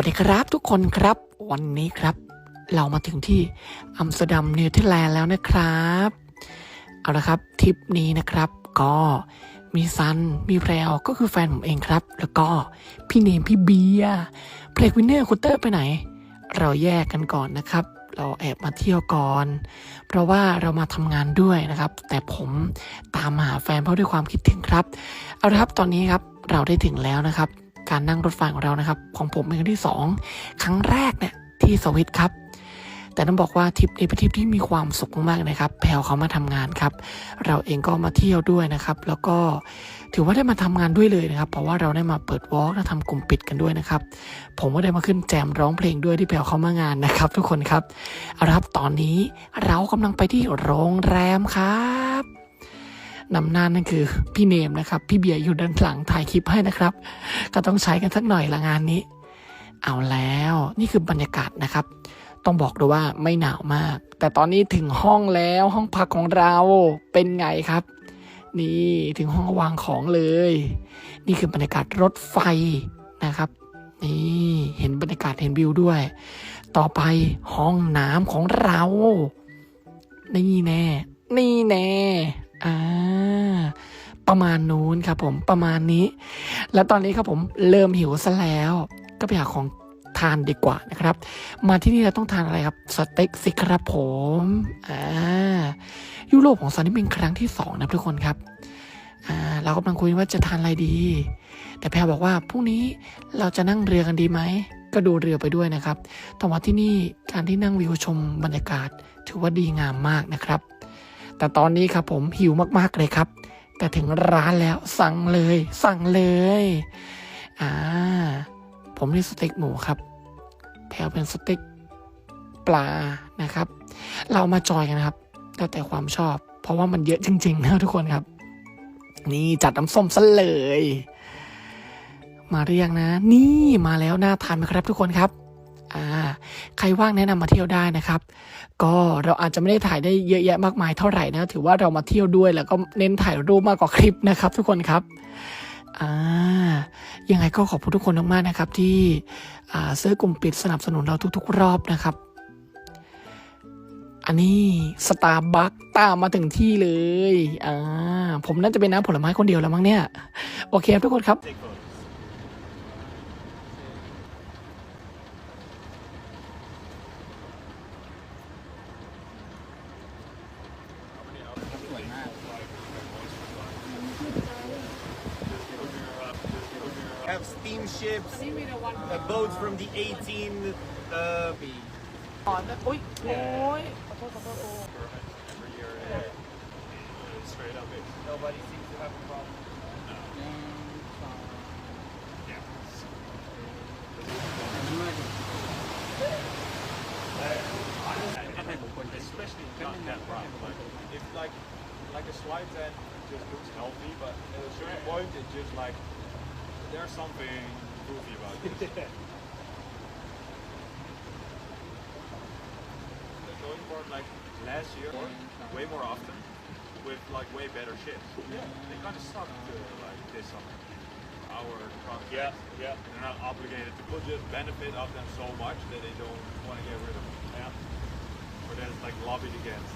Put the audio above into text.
วัสดีครับทุกคนครับ วันนี้ครับ เรามาถึงที่อัมสเตอร์ดัมเนเธอร์แลนด์แล้วนะครับ เอาละครับทริปนี้นะครับ ก็มีซัน มีแพรวก็คือแฟนผมเองครับ แล้วก็พี่เนมพี่เบียเพลกวินเนอร์คุณเตอร์ไปไหน เราแยกกันก่อนนะครับ เราแอบมาเที่ยวก่อน เพราะว่าเรามาทำงานด้วยนะครับ แต่ผมตามหาแฟนเพราะด้วยความคิดถึงครับ เอาละครับตอนนี้ครับเราได้ถึงแล้วนะครับ การนั่งรถไฟของเรานะครับ ของผมเป็นครั้งที่สองครั้งแรกเนี่ยที่สวิตครับ แต่ต้องบอกว่าทริปนี้เป็นทริปที่มีความสุขมากๆนะครับ แพลวเขามาทำงานครับ เราเองก็มาเที่ยวด้วยนะครับ แล้วก็ถือว่าได้มาทำงานด้วยเลยนะครับ เพราะว่าเราได้มาเปิดวอล์กและทำกลุ่มปิดกันด้วยนะครับ ผมก็ได้มาขึ้นแจมร้องเพลงด้วยที่แพลวเขามางานนะครับ ทุกคนครับเอาละครับตอนนี้เรากำลังไปที่โรงแรมครับ นำหน้านั่นคือพี่เนมนะครับ พี่เบียร์อยู่ด้านหลังถ่ายคลิปให้นะครับ ก็ต้องใช้กันสักหน่อยละงานนี้ เอาแล้วนี่คือบรรยากาศนะครับ ต้องบอกเลยว่าไม่หนาวมาก แต่ตอนนี้ถึงห้องแล้วห้องพักของเราเป็นไงครับ นี่ถึงห้องวางของเลย นี่คือบรรยากาศรถไฟนะครับนี่เห็นบรรยากาศเห็นวิวด้วย ต่อไปห้องน้ำของเรา นี่แน่ นี่แน่ อ่าประมาณนู้นครับผมประมาณนี้ แล้วตอนนี้ครับผมเริ่มหิวซะแล้ว ก็ไปหาของทานดีกว่านะครับ มาที่นี่เราต้องทานอะไรครับสเต็กสิครับผมอ่ายุโรปของซันนี่เป็นครั้งที่สองนะทุกคนครับอ่าเรากำลังคุยว่าจะทานอะไรดี แต่แพรบอกว่าพรุ่งนี้เราจะนั่งเรือกันดีไหมก็ดูเรือไปด้วยนะครับแต่ว่าที่นี่การที่นั่งวิวชมบรรยากาศ ถือว่าดีงามมากนะครับ แต่ตอนนี้ครับผมหิวมากๆเลยครับ แต่ถึงร้านแล้วสั่งเลย สั่งเลยอ่าผมนี่สเต็กหมูครับแถวเป็นสเต็กปลานะครับ เรามาจอยกันนะครับแล้วแต่ความชอบ เพราะว่ามันเยอะจริงๆนะทุกคนครับ นี่จัดน้ำส้มซะเลย มาเรียงนะ นี่มาแล้วน่าทานไหมครับทุกคนครับ ใครว่างแนะนำมาเที่ยวได้นะครับ ก็เราอาจจะไม่ได้ถ่ายได้เยอะแยะมากมายเท่าไหร่นะ ถือว่าเรามาเที่ยวด้วยแล้วก็เน้นถ่ายรูปมากกว่าคลิปนะครับ ทุกคนครับอ่ายังไงก็ขอบคุณทุกคนมากๆนะครับ ที่อ่าซื้อกลุ่มปิดสนับสนุนเราทุก ๆ รอบนะครับ อันนี้สตาร์บัคตามมาถึงที่เลยอ่าผมน่าจะเป็นน้ำผลไม้คนเดียวแล้วมั้งเนี่ย โอเคครับทุกคนครับ have steamships, uh, boats from the 18th. Uh, yeah. Every year, yeah. it's straight up. Nobody seems to have a problem. No. Yeah. Especially not that problem. Like, if like like a swipe then just looks healthy, but at a certain point it just like there's something goofy about this. They're going for like last year, way more often, with like way better ships. Yeah. They kind of sucked uh, like this summer. Our contract. Yeah, yeah. They're not obligated to put the benefit of them so much that they don't want to get rid of them. Yeah. Or that it's like lobbied against.